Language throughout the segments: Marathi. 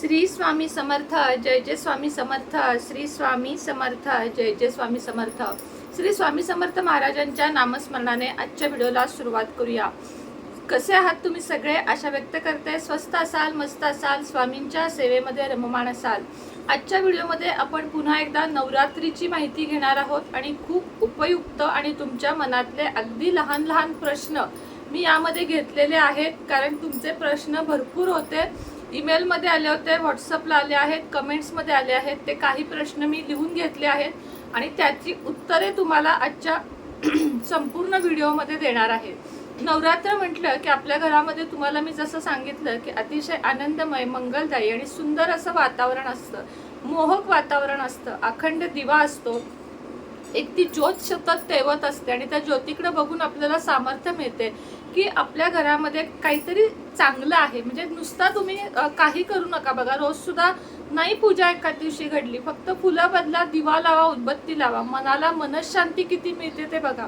श्री स्वामी समर्थ जय जय स्वामी समर्थ श्री स्वामी समर्थ जय जय स्वामी समर्थ. श्री स्वामी समर्थ महाराजांच्या नामस्मरणाने आजच्या व्हिडिओला सुरुवात करूया. कसे आहात तुम्ही सगळे? आशा व्यक्त करते. स्वस्त असाल मस्त असाल स्वामींच्या सेवेमध्ये रममाण असाल. आजच्या व्हिडिओमध्ये आपण पुन्हा एकदा नवरात्रीची माहिती घेणार आहोत आणि खूप उपयुक्त आणि तुमच्या मनातले अगदी लहान लहान प्रश्न मी यामध्ये घेतलेले आहेत कारण तुमचे प्रश्न भरपूर होते. ईमेलमध्ये आले होते व्हॉट्सअपला आले आहेत कमेंट्समध्ये आले आहेत ते काही प्रश्न मी लिहून घेतले आहेत आणि त्याची उत्तरे तुम्हाला आजच्या संपूर्ण व्हिडिओमध्ये देणार आहे. नवरात्र म्हटलं की आपल्या घरामध्ये तुम्हाला मी जसं सांगितलं की अतिशय आनंदमय मंगलदायी आणि सुंदर असं वातावरण असतं. मोहक वातावरण असतं अखंड दिवा असतो. एक ती ज्योत सतत तेवत असते आणि त्या ज्योतीकडे बघून आपल्याला सामर्थ्य मिळते. की आपल्या घरामध्ये काहीतरी चांगलं आहे. म्हणजे नुसता तुम्ही काही करू नका बघा. रोज सुद्धा नाही पूजा एका दिवशी घडली. फक्त फुलं बदला दिवा लावा उदबत्ती लावा. मनाला मनशांती किती मिळते ते बघा.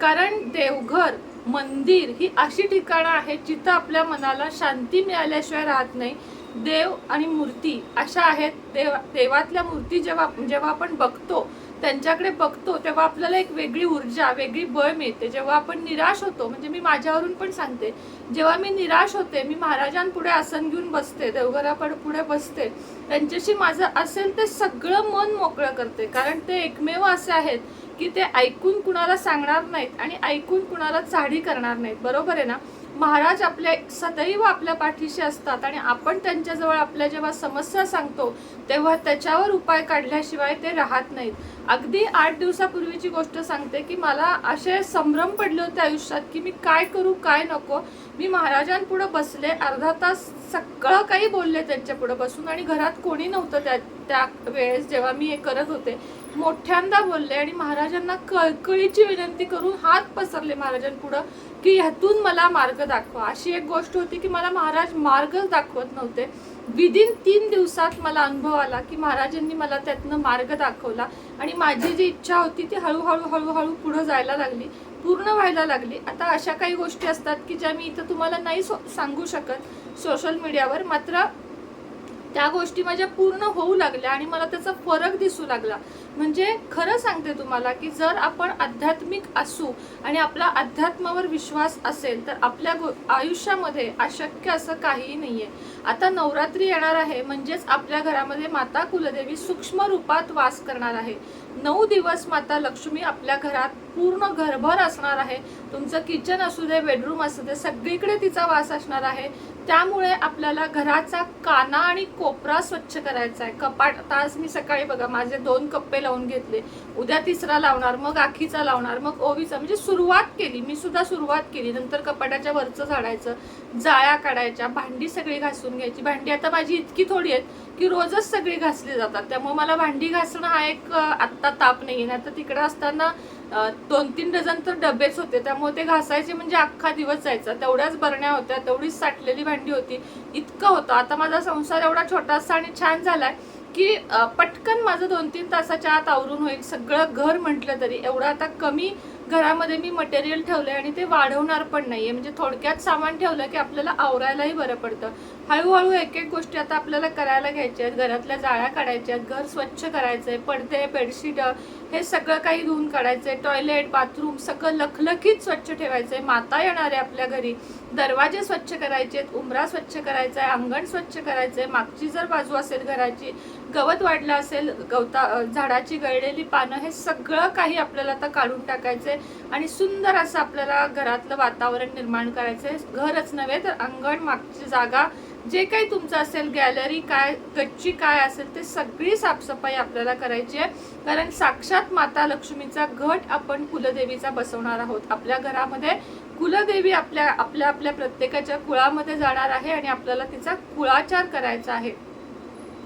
कारण देवघर मंदिर ही अशी ठिकाणं आहेत जिथं आपल्या मनाला शांती मिळाल्याशिवाय राहत नाही. देव आणि मूर्ती अशा आहेत. देव देवातल्या मूर्ती जेव्हा जेव्हा आपण बघतो त्यांच्याकडे बघतो तेव्हा आपल्याला एक वेगळी ऊर्जा वेगळी बळ मिळते. जेव्हा आपण निराश होतो म्हणजे मी माझ्यावरून पण सांगते जेव्हा मी निराश होते मी महाराजांपुढे आसन घेऊन बसते देवघरापड पुढे बसते त्यांच्याशी माझं असेल ते सगळं मन मोकळं करते. कारण ते एकमेव असे आहेत की ते ऐकून कुणाला सांगणार नाहीत आणि ऐकून कुणाला चाढी करणार नाहीत. बरोबर आहे ना? महाराज आपल्या सदैव आपल्या पाठीशी असतात आणि आपण त्यांच्याजवळ आपल्या जेव्हा समस्या सांगतो तेव्हा त्याच्यावर उपाय काढल्याशिवाय ते राहत नाहीत. अगदी आठ दिवसापूर्वीची गोष्ट सांगते की मला असे संभ्रम पडले होते आयुष्यात की मी काय करू काय नको. मी महाराजांपुढं बसले अर्धा तास सगळं काही बोलले त्यांच्यापुढं बसून आणि घरात कोणी नव्हतं त्या त्या वेळेस जेव्हा मी हे करत होते. मोठ्यांदा बोलले आणि महाराजांना कळकळीची विनंती करून हात पसरले महाराजांपुढं की ह्यातून मला मार्ग दाखवा. अशी एक गोष्ट होती की मला महाराज मार्गच दाखवत नव्हते. विदिन तीन दिवसात मला अनुभव आला की महाराजांनी मला त्यातनं मार्ग दाखवला आणि माझी जी इच्छा होती ती हळूहळू हळूहळू पुढं जायला लागली पूर्ण व्हायला लागली. आता अशा काही गोष्टी असतात की ज्या मी इथं तुम्हाला नाही सो- सांगू शकत सोशल मीडियावर. मात्र त्या गोष्टी माझ्या पूर्ण होऊ लागल्या आणि मला त्याचा फरक दिसू लागला. म्हणजे खरं सांगते तुम्हाला की जर आपण आध्यात्मिक असू आणि आपला अध्यात्मावर विश्वास असेल तर आपल्या गो आयुष्यामध्ये अशक्य असं काहीही नाहीये. आता नवरात्री येणार आहे म्हणजेच आपल्या घरामध्ये माता कुलदेवी सूक्ष्म रूपात वास करणार आहे. नऊ दिवस माता लक्ष्मी आपल्या घरात पूर्ण घरभर असणार आहे. तुमचं किचन असू दे बेडरूम असू दे सगळीकडे तिचा वास असणार आहे. त्यामुळे आपल्याला घराचा काना आणि कोपरा स्वच्छ करायचा आहे. कपाट आता आज मी सकाळी बघा माझे दोन कप्पे लावून घेतले. उद्या तिसरा लावणार मग आखीचा लावणार मग ओवीचा. म्हणजे सुरुवात केली मी सुद्धा सुरुवात केली. नंतर कपाटाच्या वरचं झाडायचं जाळ्या काढायच्या भांडी सगळी घासून घ्यायची. भांडी आता माझी इतकी थोडी आहेत की रोजच सगळी घासली जातात. त्यामुळे मला भांडी घासणं हा एक आत्ता ताप नाही आहे तर तिकडे असताना दोन तीन डझन तर डबेच होते. त्यामुळे ते घासायचे म्हणजे अख्खा दिवस जायचा. तेवढ्याच बरण्या होत्या तेवढीच साठलेली भांडी होती. इतकं होतं. आता माझा संसार एवढा छोटासा आणि छान झालाय की पटकन माझं दोन तीन तासाच्या आत आवरून होईल. सगळं घर म्हटलं तरी. एवढं आता कमी घरामध्ये मी मटेरियल ठेवलंय आणि ते वाढवणार पण नाहीये. म्हणजे थोडक्यात सामान ठेवलं की आपल्याला आवरायलाही बरं पडतं. हळूहळू एक एक गोष्टी आता आपल्याला करायला घ्यायच्या आहेत. घरातल्या जाळ्या काढायच्या आहेत. घर स्वच्छ करायचंय. पडदे बेडशीट हे सगळं काही धुवून काढायचंय. टॉयलेट बाथरूम सगळं लखलखीत स्वच्छ ठेवायचंय. माता येणार आहे आपल्या घरी. दरवाजे स्वच्छ करायचे आहेत उंबरा स्वच्छ करायचा आहे अंगण स्वच्छ करायचंय. मागची जर बाजू असेल घराची गवत वाढलं असेल गवता झाडाची गळलेली पानं हे सगळं काही आपल्याला आता काढून टाकायचंय आणि सुंदर असं आपल्याला घरातलं वातावरण निर्माण करायचंय. घरच नव्हे तर अंगण मागची जागा जे काही तुमचं असेल गॅलरी काय गच्ची काय असेल ते सगळी साफसफाई आपल्याला करायची आहे. कारण साक्षात माता लक्ष्मीचा घट आपण कुलदेवीचा बसवणार आहोत. आपल्या घरामध्ये कुलदेवी आपल्या आपल्या आपल्या प्रत्येकाच्या कुळामध्ये जाणार आहे आणि आपल्याला तिचा कुळाचार करायचा आहे.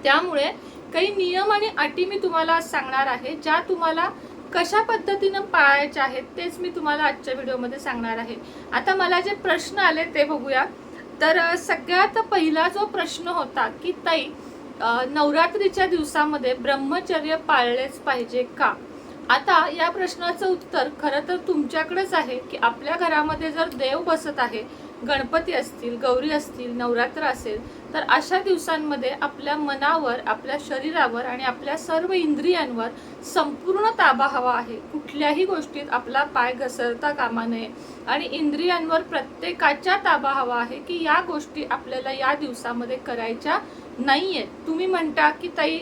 त्यामुळे काही नियम आणि अटी मी तुम्हाला आज सांगणार आहे ज्या तुम्हाला कशा पद्धतीनं पाळायच्या आहेत तेच मी तुम्हाला आजच्या व्हिडिओमध्ये सांगणार आहे. आता मला जे प्रश्न आले ते बघूया. तर सगळ्यात पहिला जो प्रश्न होता की ताई नवरात्रीच्या दिवसामध्ये ब्रह्मचर्य पाळलेच पाहिजे का? आता या प्रश्नाचं उत्तर खरं तर तुमच्याकडेच आहे की आपल्या घरामध्ये जर देव बसत आहे गणपती असतील गौरी असतील नवरात्र असेल तर अशा दिवसांमध्ये आपल्या मनावर आपल्या शरीरावर आणि आपल्या सर्व इंद्रियांवर संपूर्ण ताबा हवा आहे. कुठल्याही गोष्टीत आपला पाय घसरता कामा नये आणि इंद्रियांवर प्रत्येकाच्या ताबा हवा आहे की या गोष्टी आपल्याला या दिवसामध्ये करायच्या नाहीये तुम्ही म्हणता की ताई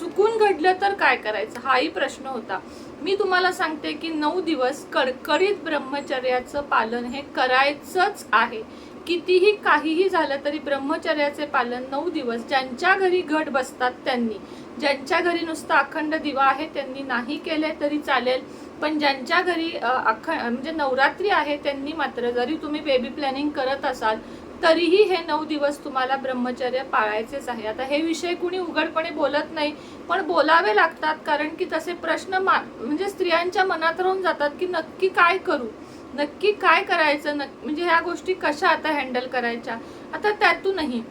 चुकून घडलं तर काय करायचं? हाही प्रश्न होता. मी तुम्हाला सांगते की नऊ दिवस कडकडीत ब्रह्मचर्याचं पालन हे करायचंच आहे. कितीही काहीही झालं तरी ब्रह्मचर्याचे पालन नऊ दिवस ज्यांच्या घरी घट बसतात त्यांनी. ज्यांच्या घरी नुसता अखंड दिवा आहे त्यांनी नाही केले तरी चालेल. पण ज्यांच्या घरी अख म्हणजे नवरात्री आहे त्यांनी मात्र जरी तुम्ही बेबी प्लॅनिंग करत असाल तरीही हे नऊ दिवस तुम्हाला ब्रह्मचर्य पाळायचेच आहे. आता हे विषय कुणी उघडपणे बोलत नाही पण बोलावे लागतात कारण की तसे प्रश्न मा म्हणजे स्त्रियांच्या मनात राहून जातात की नक्की काय करू? नक्की काय करायचं? नक म्हणजे ह्या गोष्टी कशा आता हँडल करायच्या? आता त्यातूनही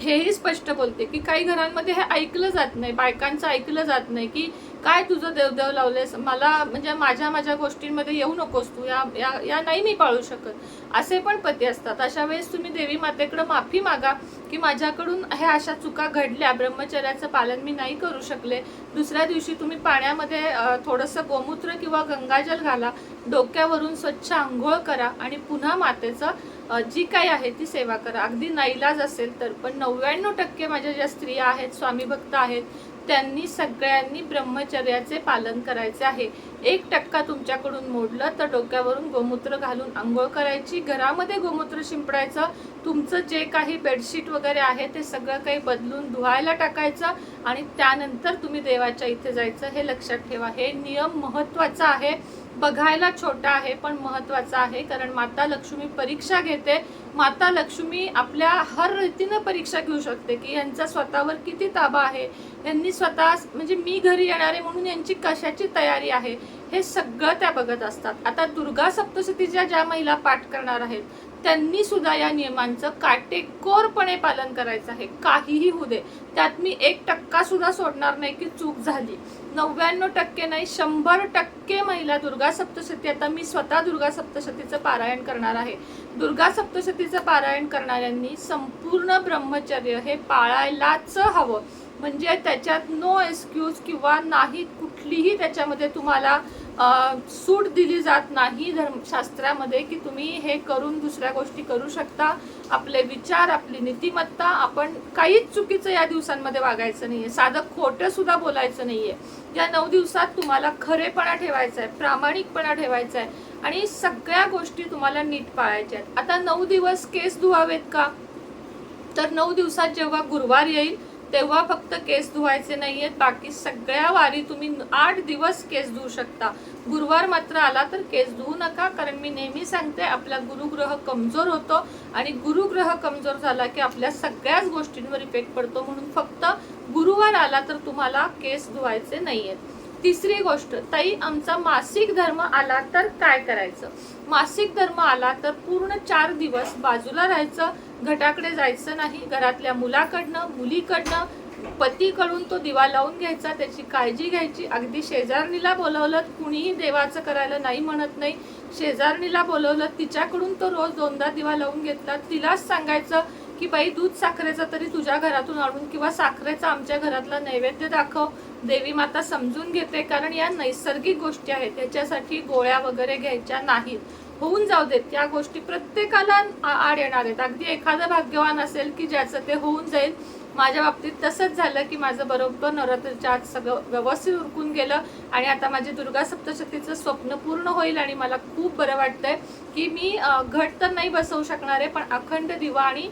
हेही स्पष्ट बोलते की काही घरांमध्ये हे ऐकलं जात नाही बायकांचं ऐकलं जात नाही की काय तुझं देवदेव लावलेस मला म्हणजे माझ्या माझ्या गोष्टींमध्ये येऊ नकोस तू. या या या नाही मी पाळू शकत. असे पण पती असतात. अशा वेळेस तुम्ही देवी मातेकडे माफी मागा की माझ्याकडून ह्या अशा चुका घडल्या. ब्रह्मचर्याचं पालन मी नाही करू शकले. दुसऱ्या दिवशी तुम्ही पाण्यामध्ये थोडंसं गोमूत्र किंवा गंगाजल घाला. डोक्यावरून स्वच्छ आंघोळ करा आणि पुन्हा मातेचं जी काही आहे ती सेवा करा. अगदी नाईलाज असेल तर. पण नव्याण्णव टक्के माझ्या ज्या स्त्रिया आहेत स्वामी भक्त आहेत त्यांनी सगळ्यांनी ब्रह्मचर्याचे पालन करायचे आहे. एक टक्का तुमच्याकडून मोडलं तर डोक्यावरून गोमूत्र घालून आंघोळ करायची घरामध्ये गोमूत्र शिंपडायचं तुमचं जे काही बेडशीट वगैरे आहे ते सगळं काही बदलून धुवायला टाकायचं आणि त्यानंतर तुम्ही देवाच्या इथे जायचं हे लक्षात ठेवा. हे नियम महत्त्वाचा आहे. बघायला छोटा आहे पण महत्त्वाचा आहे. कारण माता लक्ष्मी परीक्षा घेते. माता लक्ष्मी आपल्या हर रीतीनं परीक्षा घेऊ शकते की यांचा स्वतःवर किती ताबा आहे. यांनी स्वतः म्हणजे मी घरी येणारे म्हणून यांची कशाची तयारी आहे हे सगळं त्या बघत असतात. आता दुर्गा सप्तशतीच्या ज्या महिला पाठ करणार आहेत त्यांनी सुद्धा या नियमांचं काटेकोरपणे पालन करायचं आहे. काहीही होऊ दे. त्यात मी एक टक्का सुद्धा सोडणार नाही की चूक झाली. नव्याण्णव टक्के नाही शंभर टक्के महिला दुर्गा सप्तशती. आता मी स्वतः दुर्गा सप्तशतीचं पारायण करणार आहे. दुर्गा सप्तशतीचं पारायण करणाऱ्यांनी संपूर्ण ब्रह्मचर्य हे पाळायलाच हवं. म्हणजे त्याच्यात नो एक्सक्यूज किंवा नाही कुठलीही त्याच्यामध्ये तुम्हाला सूट दिली जात नाही धर्मशास्त्रामध्ये की तुम्ही हे करून दुसऱ्या गोष्टी करू शकता. आपले विचार आपली नीतिमत्ता आपण काहीच चुकीचं या दिवसांमध्ये वागायचं नाही आहे साधं खोटं सुद्धा बोलायचं आहे या नऊ दिवसात तुम्हाला खरेपणा ठेवायचा आहे प्रामाणिकपणा ठेवायचा आहे आणि सगळ्या गोष्टी तुम्हाला नीट पाळायच्या आहेत आता नऊ दिवस केस धुवावेत का? तर नऊ दिवसात जेव्हा गुरुवार येईल तेव्हा फक्त केस धुवायचे नाहीयेत बाकी सगळ्या वारी तुम्ही आठ दिवस केस धुवू शकता. गुरुवार मात्र आला तर केस धुवू नका कारण मी नेहमी सांगते आपला गुरुग्रह कमजोर होतो आणि गुरुग्रह कमजोर झाला की आपल्या सगळ्याच गोष्टींवर इफेक्ट पडतो. म्हणून फक्त गुरुवार आला तर तुम्हाला केस धुवायचे नाहीयेत. तिसरी गोष्ट ताई आमचा मासिक धर्म आला तर काय करायचं? मासिक धर्म आला तर पूर्ण चार दिवस बाजूला राहायचं घटाकडे जायचं नाही घरातल्या मुलाकडनं मुलीकडनं पतीकडून तो दिवा लावून घ्यायचा त्याची काळजी घ्यायची. अगदी शेजारणीला बोलवलं कुणीही देवाचं करायला नाही म्हणत नाही. शेजारणीला बोलवलं तिच्याकडून तो रोज दोनदा दिवा लावून घेतला. तिलाच सांगायचं की बाई दूध साखरेचा तरी तुझ्या घरातून आणून किंवा साखरेचा आमच्या घरातला नैवेद्य दाखव. देवी माता समजून घेते कारण या नैसर्गिक गोष्टी आहेत त्याच्यासाठी गोळ्या वगैरे घ्यायच्या नाहीत. होऊन जाऊ देत त्या गोष्टी प्रत्येकाला आड येणार आहेत. अगदी एखादं भाग्यवान असेल की ज्याचं ते होऊन जाईल. माझ्या बाबतीत तसंच झालं की माझं बरोबर नवरात्रीच्या आत सगळं व्यवस्थित उरकून गेलं आणि आता माझे दुर्गा सप्तशतीचं स्वप्न पूर्ण होईल आणि मला खूप बरं वाटतंय की मी घट तर नाही बसवू शकणार आहे पण अखंड दिवा आणि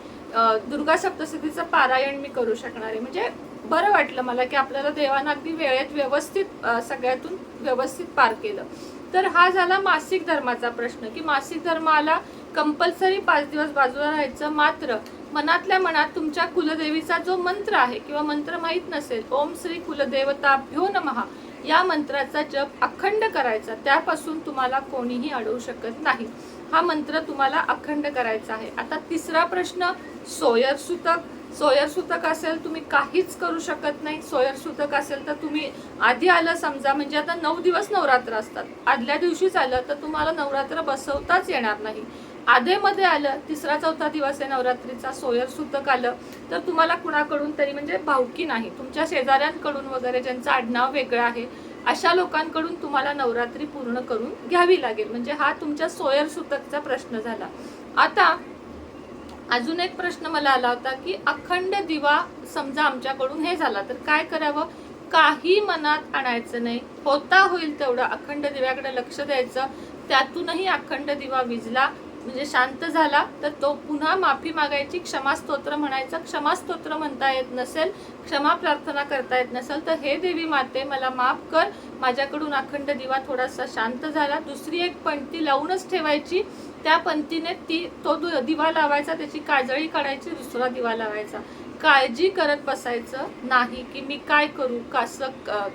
दुर्गा सप्तशतीचं पारायण मी करू शकणार आहे. म्हणजे बरं वाटलं मला की आपल्याला देवानं अगदी वेळेत व्यवस्थित सगळ्यातून व्यवस्थित पार केलं. तर हा झाला मासिक धर्माचा प्रश्न की मासिक धर्माला कंपल्सरी पाच दिवस बाजूला राहायचं मात्र मनातल्या मनात तुमच्या कुलदेवीचा जो मंत्र आहे किंवा मंत्र माहीत नसेल ओम श्री कुलदेवताभ्यो नमः या मंत्राचा जप अखंड करायचा. त्यापासून तुम्हाला कोणीही अडवू शकत नाही. हा मंत्र तुम्हाला अखंड करायचा आहे. आता तिसरा प्रश्न सोयर सुतक. सोयर सुतक असेल तुम्ही काहीच करू शकत नाही. सोयर सुतक असेल तर तुम्ही आधी आलं समजा म्हणजे आता नऊ दिवस नवरात्र असतात. आदल्या दिवशीच आलं तर तुम्हाला नवरात्र बसवताच येणार नाही. आधेमध्ये आलं तिसरा चौथा दिवस आहे नवरात्रीचा सोयर सुतक आलं तर तुम्हाला कुणाकडून तरी म्हणजे भावकी नाही. तुमच्या शेजाऱ्यांकडून वगैरे ज्यांचं आडनाव वेगळं आहे अशा लोकांकडून तुम्हाला नवरात्री पूर्ण करून घ्यावी लागेल. म्हणजे हा तुमच्या सोयर सुतकचा प्रश्न झाला. आता अजून एक प्रश्न मला आला होता की अखंड दिवा समजा आमच्याकडून हे झाला तर काय करावं? काही मनात आणायचं नाही. होता होईल तेवढं अखंड दिव्याकडे लक्ष द्यायचं. त्यातूनही अखंड दिवा विजला. म्हणजे शांत झाला तर तो पुन्हा माफी मागायची क्षमास्तोत्र म्हणायचं. क्षमास्तोत्र म्हणता येत नसेल क्षमा प्रार्थना करता येत नसेल तर हे देवी माते मला माफ कर. माझ्याकडून अखंड दिवा थोडासा शांत झाला. दुसरी एक पंक्ती लावूनच ठेवायची. त्या पंक्तीने ती तो दु- दिवा लावायचा त्याची काजळी काढायची दुसरा दिवा लावायचा. काळजी करत बसायचं नाही की मी काय करू कसं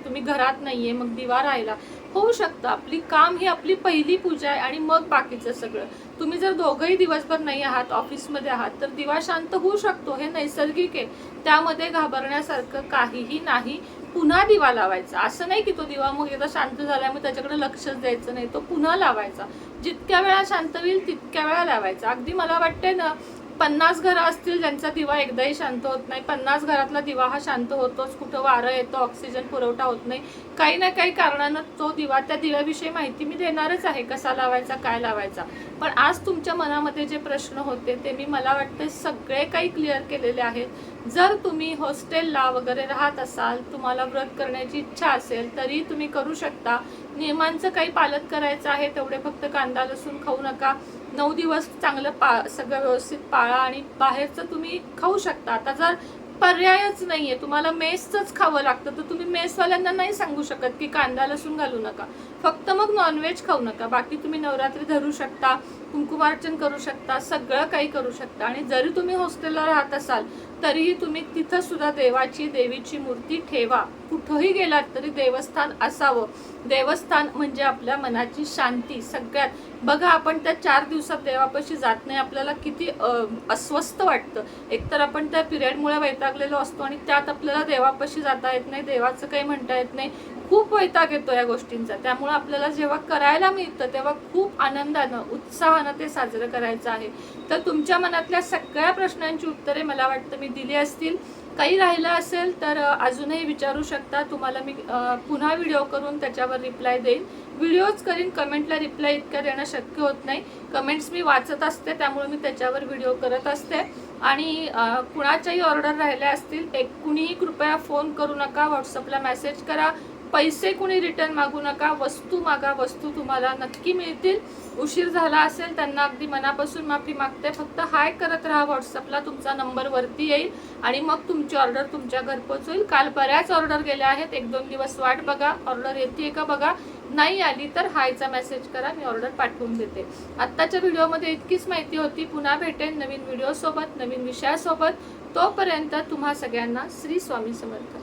तुम्ही घरात नाहीये मग दिवा राहिला. होऊ शकतं. आपली काम ही आपली पहिली पूजा आहे आणि मग बाकीचं सगळं. तुम्ही जर दोघंही दिवसभर नाही आहात ऑफिसमध्ये आहात तर दिवा शांत होऊ शकतो. हे नैसर्गिक आहे. त्यामध्ये घाबरण्यासारखं काहीही नाही. पुन्हा दिवा लावायचा. असं नाही की तो दिवा मग एकदा शांत झाल्यामुळे त्याच्याकडे लक्षच द्यायचं नाही. तो पुन्हा लावायचा. जितक्या वेळा शांत होईल तितक्या वेळा लावायचा. अगदी मला वाटते ना पन्नास घरं असतील ज्यांचा दिवा एकदाही शांत होत नाही. पन्नास घरातला दिवा हा शांत होतोच. कुठं वारं येतं ऑक्सिजन पुरवठा होत नाही. काही ना काही कारणानं तो दिवा त्या दिव्याविषयी माहिती मी देणारच आहे कसा लावायचा काय लावायचा. पण आज तुमच्या मनामध्ये जे प्रश्न होते ते मी मला वाटते सगळे काही क्लिअर केलेले आहेत. जर तुम्ही हॉस्टेलला वगैरे राहत असाल तुम्हाला व्रत करण्याची इच्छा असेल तरी तुम्ही करू शकता. नियमांचं काही पालन करायचं आहे तेवढे फक्त कांदा लसूण खाऊ नका. नऊ दिवस चांगलं पा सगळं व्यवस्थित पाळा आणि बाहेरचं तुम्ही खाऊ शकता. आता जर पर्यायच नाहीये. तुम्हाला मेसच खावं लागतं. तर तुम्ही मेसवाल्यांना नाही सांगू शकत की कांदा लसूण घालू नका. फक्त मग नॉनव्हेज खाऊ नका. बाकी तुम्ही नवरात्री धरू शकता कुंकुमार्चन करू शकता सगळं काही करू शकता. आणि जरी तुम्ही हॉस्टेलला राहत असाल तरीही तुम्ही तिथं सुद्धा देवाची देवीची मूर्ती ठेवा. कुठंही गेलात तरी देवस्थान असावं. देवस्थान म्हणजे आपल्या मनाची शांती सगळ्यात. बघा आपण त्या चार दिवसात देवापाशी जात नाही आपल्याला किती अस्वस्थ वाटतं. एकतर आपण त्या पिरियडमुळे वैतागलेलो असतो आणि त्यात आपल्याला देवापाशी जाता येत नाही देवाचं काही म्हणता येत नाही. खूप वैताग येतो या गोष्टींचा. त्यामुळे आपल्याला जेव्हा करायला मिळतं तेव्हा खूप आनंदानं उत्साहानं ते साजरं करायचं आहे. तर तुमच्या मनातल्या सगळ्या प्रश्नांची उत्तरे मला वाटतं मी दिली असतील. काही राहिलं असेल तर अजूनही विचारू शकता. तुम्हाला मी पुन्हा व्हिडिओ करून त्याच्यावर रिप्लाय देईन. व्हिडिओज करीन कमेंटला रिप्लाय इतकं देणं शक्य होत नाही. कमेंट्स मी वाचत असते त्यामुळे मी त्याच्यावर व्हिडिओ करत असते. आणि कुणाच्याही ऑर्डर राहिल्या असतील एक कुणीही कृपया फोन करू नका व्हॉट्सअपला मेसेज करा. पैसे कुणी रिटर्न मागू नका वस्तू मागा वस्तू तुम्हाला नक्की मिळतील. उशीर झाला असेल त्यांना अगदी मनापासून माफी मागते फक्त हाय करत राहा व्हॉट्सअपला तुमचा नंबर वरती येईल आणि मग तुमची ऑर्डर तुमच्या घरपोच होईल काल बऱ्याच ऑर्डर गेल्या आहेत. एक दोन दिवस वाट बघा. ऑर्डर येते का बघा. नाही आली तर हायचा मेसेज करा. मी ऑर्डर पाठवून देते. आत्ताच्या व्हिडिओमध्ये इतकीच माहिती होती. पुन्हा भेटेन नवीन व्हिडिओसोबत नवीन विषयासोबत. तोपर्यंत तुम्हा सगळ्यांना श्री स्वामी समर्थ.